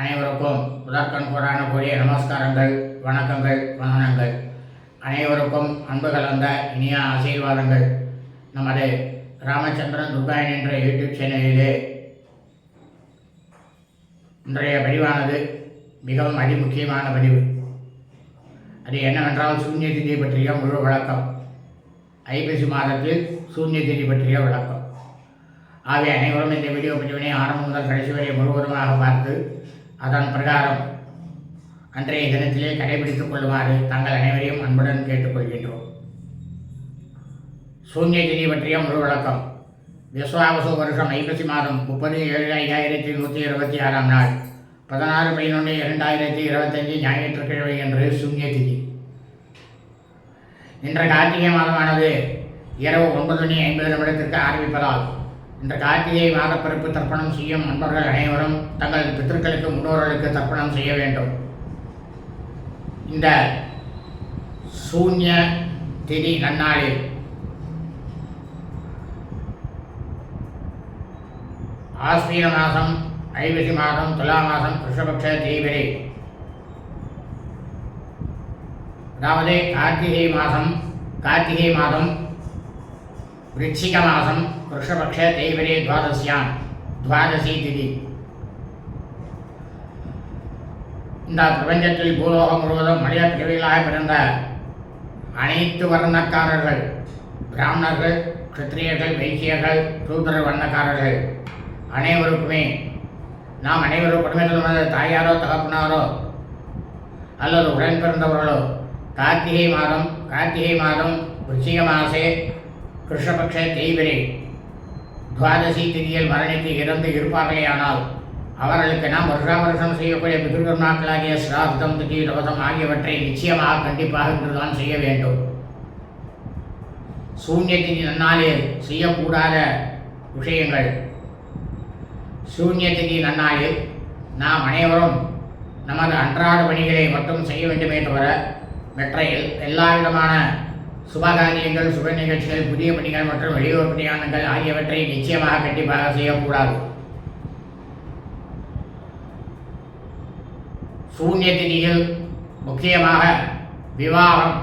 அனைவருக்கும் முதற்கண் கோடான கூடிய நமஸ்காரங்கள் வணக்கங்கள் வந்தனங்கள். அனைவருக்கும் அன்பு கலந்த இனிய ஆசீர்வாதங்கள். நமது ராமச்சந்திரன் துர்காயன் என்ற யூடியூப் சேனலிலே இன்றைய பதிவானது மிகவும் அதிமுக்கியமான பதிவு. அது என்னவென்றால் சூன்ய திதி பற்றிய முழு விளக்கம். ஐப்பசி மாதத்தில் சூன்ய திதி பற்றிய விளக்கம். ஆகிய அனைவரும் இந்த வீடியோ பதிவினை ஆரம்பம் முதல் கடைசி வரை முழுவதுமாக பார்த்து அதன் பிரகாரம் அன்றைய தினத்திலே கடைபிடித்துக் கொள்ளுமாறு தங்கள் அனைவரையும் அன்புடன் கேட்டுக்கொள்கின்றோம். சூன்ய திதி பற்றிய முழு விளக்கம். விஸ்வாவசு வருஷம் ஐப்பசி மாதம் முப்பது ஏழு ஐயாயிரத்தி நூற்றி இருபத்தி ஆறாம் நாள். பதினாறு பதினொன்று இரண்டாயிரத்தி இருபத்தஞ்சு ஞாயிற்றுக்கிழமை என்று சூன்ய திதி. இன்று கார்த்திகை மாதமானது இரவு ஒன்பது மணி ஐம்பது நிமிடத்திற்கு ஆரம்பிப்பதால் இந்த கார்த்திகை மாதப்பிறப்பு தர்ப்பணம் செய்யும் நண்பர்கள் அனைவரும் தங்கள் பித்தர்களுக்கு முன்னோர்களுக்கு தர்ப்பணம் செய்ய வேண்டும். இந்த சூன்ய திதி நன்னாளில் ஆஸ்வீன மாதம் ஐவசி மாதம் துலா மாதம் கிருஷ்ணபக்ஷ தேய்பிரை. அதாவது கார்த்திகை மாதம் கார்த்திகை மாதம் விருச்சிக மாதம் கிருஷ்ணபக்ஷ தேய்பிரே துவாதசியாம் துவாதசி திதி இந்த பிரபஞ்சத்தில் பூலோகம் முழுவதும் மனித பிரிவுகளாக பிறந்த அனைத்து வர்ணக்காரர்கள் பிராமணர்கள் க்ஷத்திரியர்கள் வைக்கியர்கள் சூத்திர வர்ணக்காரர்கள் அனைவருக்குமே நாம் அனைவரும் குடும்பத்தில் உள்ள தாயாரோ தகப்பனாரோ அல்லது உடன் பிறந்தவர்களோ கார்த்திகை மாதம் கார்த்திகை மாதம் விருச்சிக மாசே கிருஷ்ணபக்ஷ தெய்வரே. துவாதசி திதியில் மரணித்து இறந்து இருப்பார்களேயானால் அவர்களுக்கு நாம் வருஷா வருஷம் செய்யக்கூடிய பிதுர்கர்மாக்களாகிய சிராப்தம் திதி ரவசம் ஆகியவற்றை நிச்சயமாக கண்டிப்பாக இன்றுதான் செய்ய வேண்டும். சூன்ய திதி நன்னாளில் செய்யக்கூடாத விஷயங்கள். சூன்ய திதி நன்னாளில் நாம் அனைவரும் நமது அன்றாட பணிகளை மட்டும் செய்ய வேண்டுமே தவிர மற்ற எல் எல்லா விதமான சுபகாரியங்கள் சுப நிகழ்ச்சிகள் புதிய பணிகள் மற்றும் வெளியூர் பிரயாணங்கள் ஆகியவற்றை நிச்சயமாக கண்டிப்பாக செய்யக்கூடாது. சூன்ய திதியில் முக்கியமாக விவாகம்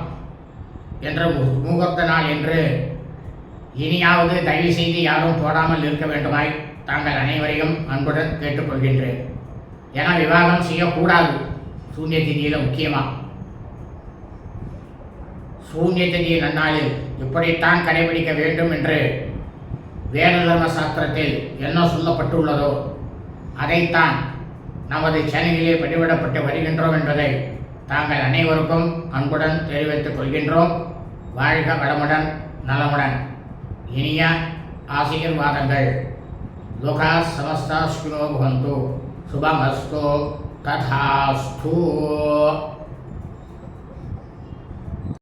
என்ற முகூர்த்த நாள் என்று இனியாவது தயவு செய்து யாரும் போடாமல் இருக்க வேண்டுமாய் தாங்கள் அனைவரையும் அன்புடன் கேட்டுக்கொள்கின்றேன். ஏன்னா விவாகம் செய்யக்கூடாது. சூன்ய திதியில் முக்கியமாக சூன்ய திதி நன்னாளில் இப்படித்தான் கடைபிடிக்க வேண்டும் என்று வேத தர்ம சாஸ்திரத்தில் என்ன சொல்லப்பட்டுள்ளதோ அதைத்தான் நமது சேனலிலே பதிவிடப்பட்டு வருகின்றோம் என்பதை தாங்கள் அனைவருக்கும் அன்புடன் தெரிவித்துக் கொள்கின்றோம். வாழ்க வளமுடன் நலமுடன். இனிய ஆசீர்வாதங்கள் லோகா சமஸ்தா சுனோ சுபமஸ்தோ சுபமஸ்து